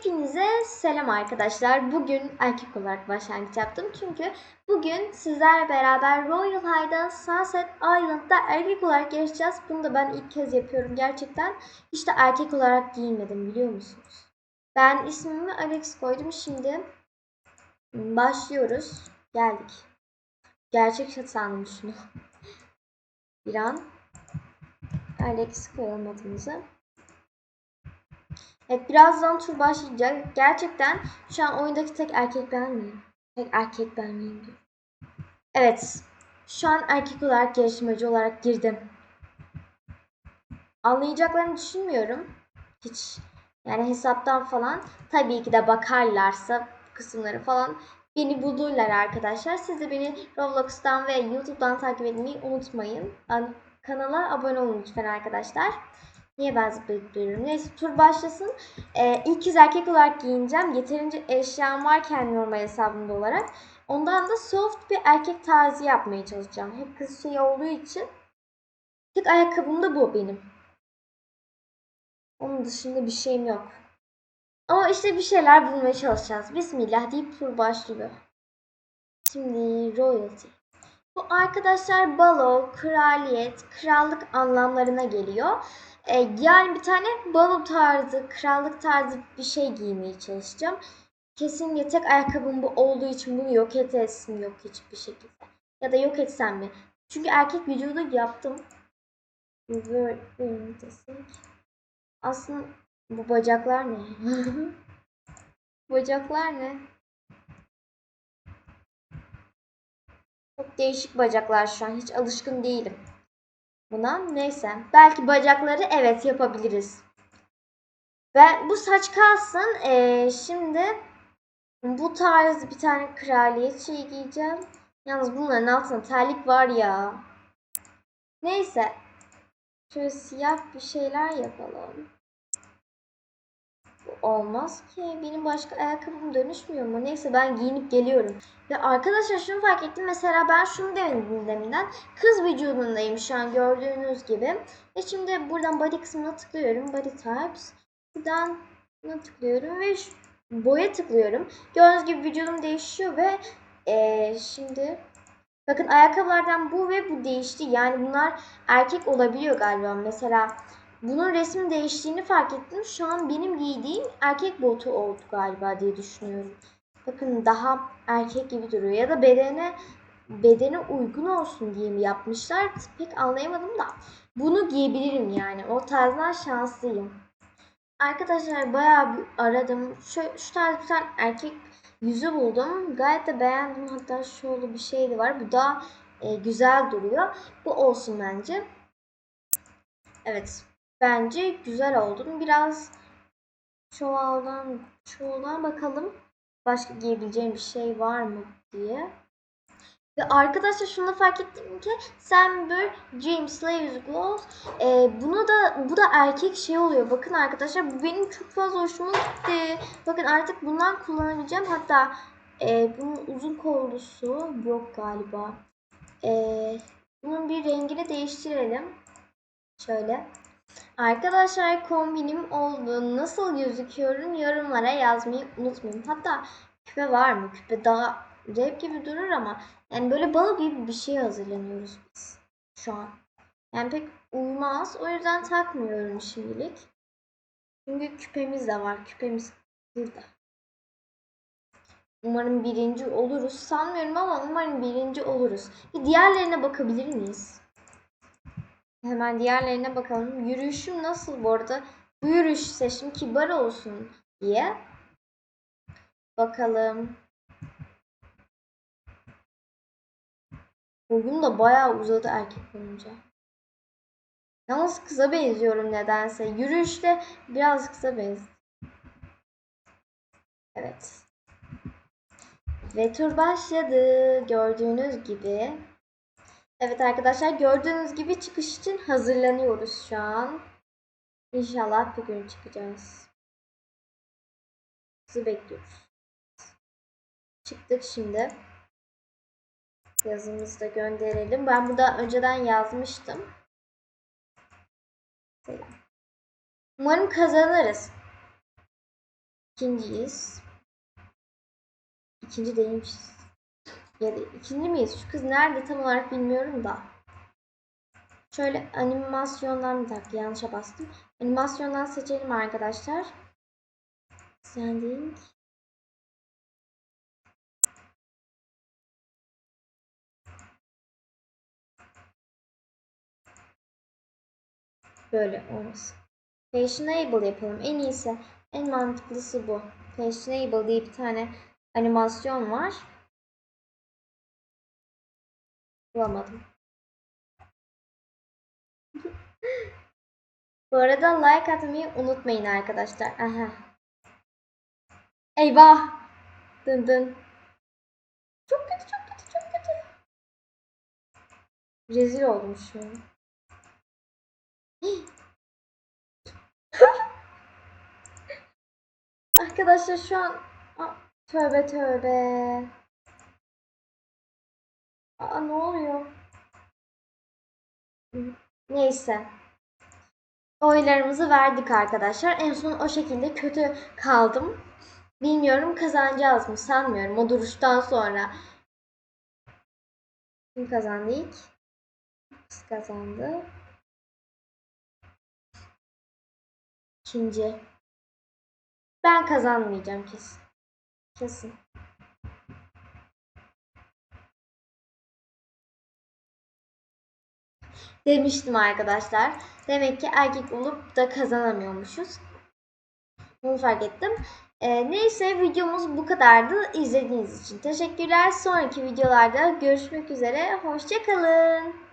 Hepinize selam arkadaşlar. Bugün erkek olarak başlangıç yaptım. Çünkü bugün sizlerle beraber Royal High'da Sunset Island'da erkek olarak yarışacağız. Bunu da ben ilk kez yapıyorum gerçekten. De erkek olarak giyinmedim biliyor musunuz? Ben ismimi Alex koydum. Şimdi başlıyoruz. Geldik. Gerçek sandım şunu. Bir an Alex koyalım adımızı. Evet birazdan tur başlayacak. Gerçekten şu an oyundaki tek erkek ben miyim? Tek erkek ben miyim. Evet. Şu an erkek olarak yarışmacı olarak girdim. Anlayacaklarını düşünmüyorum. Hiç. Yani hesaptan falan tabii ki de bakarlarsa kısımları falan beni bulurlar arkadaşlar. Siz de beni Roblox'tan ve YouTube'dan takip etmeyi unutmayın. Kanala abone olun lütfen arkadaşlar. Niye ben zıplayıp duruyorum? Neyse tur başlasın. Ee, ilk kez erkek olarak giyineceğim. Yeterince eşyam var kendi normal hesabımda olarak. Ondan da soft bir erkek tarzı yapmaya çalışacağım. Hep kız şey olduğu için. Tek ayakkabım da bu benim. Onun dışında bir şeyim yok. Ama işte bir şeyler bulmaya çalışacağız. Bismillah deyip tur başlıyor. Şimdi royalty. Bu arkadaşlar balo, kraliyet, krallık anlamlarına geliyor. Ee, yani bir tane balo tarzı, krallık tarzı bir şey giymeye çalışacağım. Kesin tek ayakkabım bu olduğu için bunu yok edesim yok hiçbir şekilde. Ya da yok etsem mi? Çünkü erkek vücudu yaptım. Aslında bu bacaklar ne? bacaklar ne? Çok değişik bacaklar şu an. Hiç alışkın değilim buna. Neyse. Belki bacakları evet yapabiliriz. Ben bu saç kalsın. Ee, şimdi bu tarz bir tane kraliyet şeyi giyeceğim. Yalnız bunların altında terlik var ya. Neyse. Şöyle siyah bir şeyler yapalım. Olmaz ki. Benim başka ayakkabım dönüşmüyor mu? Neyse ben giyinip geliyorum. Ve arkadaşlar şunu fark ettim. Mesela ben şunu denedim deminden. Kız vücudundayım şu an gördüğünüz gibi. Ve şimdi buradan body kısmına tıklıyorum. Body types. Buradan tıklıyorum ve boya tıklıyorum. Gördüğünüz gibi vücudum değişiyor ve ee, şimdi bakın ayakkabılardan bu ve bu değişti. Yani bunlar erkek olabiliyor galiba. Mesela bunun resmin değiştiğini fark ettim. Şu an benim giydiğim erkek botu oldu galiba diye düşünüyorum. Bakın daha erkek gibi duruyor. Ya da bedene bedene uygun olsun diye mi yapmışlar? Pek anlayamadım da. Bunu giyebilirim yani. O tarzdan şanslıyım. Arkadaşlar bayağı bir aradım. Şu, şu tarz bir tane erkek yüzü buldum. Gayet de beğendim. Hatta şöyle bir şey de var. Bu da e, güzel duruyor. Bu olsun bence. Evet. Bence güzel oldum. Biraz çoğaldan çoğuldan bakalım. Başka giyebileceğim bir şey var mı diye. Ve arkadaşlar şunu fark ettim ki Sember Dream Slaves Gloves e, bunu da bu da erkek şey oluyor. Bakın arkadaşlar bu benim çok fazla hoşuma gitti. Bakın artık bundan kullanabileceğim. Hatta e, bunun uzun kollusu yok galiba. E, bunun bir rengini değiştirelim. Şöyle. Arkadaşlar kombinim oldu. Nasıl gözüküyorum yorumlara yazmayı unutmayın. Hatta küpe var mı? Küpe daha rap gibi durur ama yani böyle bal gibi bir şey hazırlanıyoruz biz şu an. Yani pek uymaz. O yüzden takmıyorum şimdilik. Çünkü küpemiz de var. Küpemiz burada. Umarım birinci oluruz. Sanmıyorum ama umarım birinci oluruz. Bir diğerlerine bakabilir miyiz? Hemen diğerlerine bakalım. Yürüyüşüm nasıl bu arada? Bu yürüyüş seçim kibar olsun diye. Bakalım. Boyum da bayağı uzadı erkek olunca. Yalnız kıza benziyorum nedense. Yürüyüşte biraz kısa benziyorum. Evet. Ve tur başladı. Gördüğünüz gibi. Evet arkadaşlar gördüğünüz gibi çıkış için hazırlanıyoruz şu an. İnşallah bugün çıkacağız. Sizi bekliyoruz. Çıktık şimdi. Yazımızı da gönderelim. Ben burada önceden yazmıştım. Umarım kazanırız. İkinciyiz. İkinci değilmişiz. Ya da ikinci miyiz? Şu kız nerede tam olarak bilmiyorum da. Şöyle animasyondan bir dakika yanlışa bastım. Animasyondan seçelim arkadaşlar. Sending. Böyle olmasın. Fashionable yapalım. En iyisi, en mantıklısı bu. Fashionable diye bir tane animasyon var. Bulamadım. Bu arada like atmayı unutmayın arkadaşlar. Aha. Eyvah. Dın dın. Çok kötü çok kötü çok kötü. Rezil oldum şu an. Arkadaşlar şu an tövbe tövbe. Aa ne oluyor? Neyse. Oylarımızı verdik arkadaşlar. En son o şekilde kötü kaldım. Bilmiyorum kazanacağız mı sanmıyorum o duruştan sonra. Kim kazandı ilk? Kız kazandı. İkinci. Ben kazanmayacağım kesin. Kesin. Demiştim arkadaşlar. Demek ki erkek olup da kazanamıyormuşuz. Bunu fark ettim. Ee, neyse videomuz bu kadardı. İzlediğiniz için teşekkürler. Sonraki videolarda görüşmek üzere. Hoşçakalın.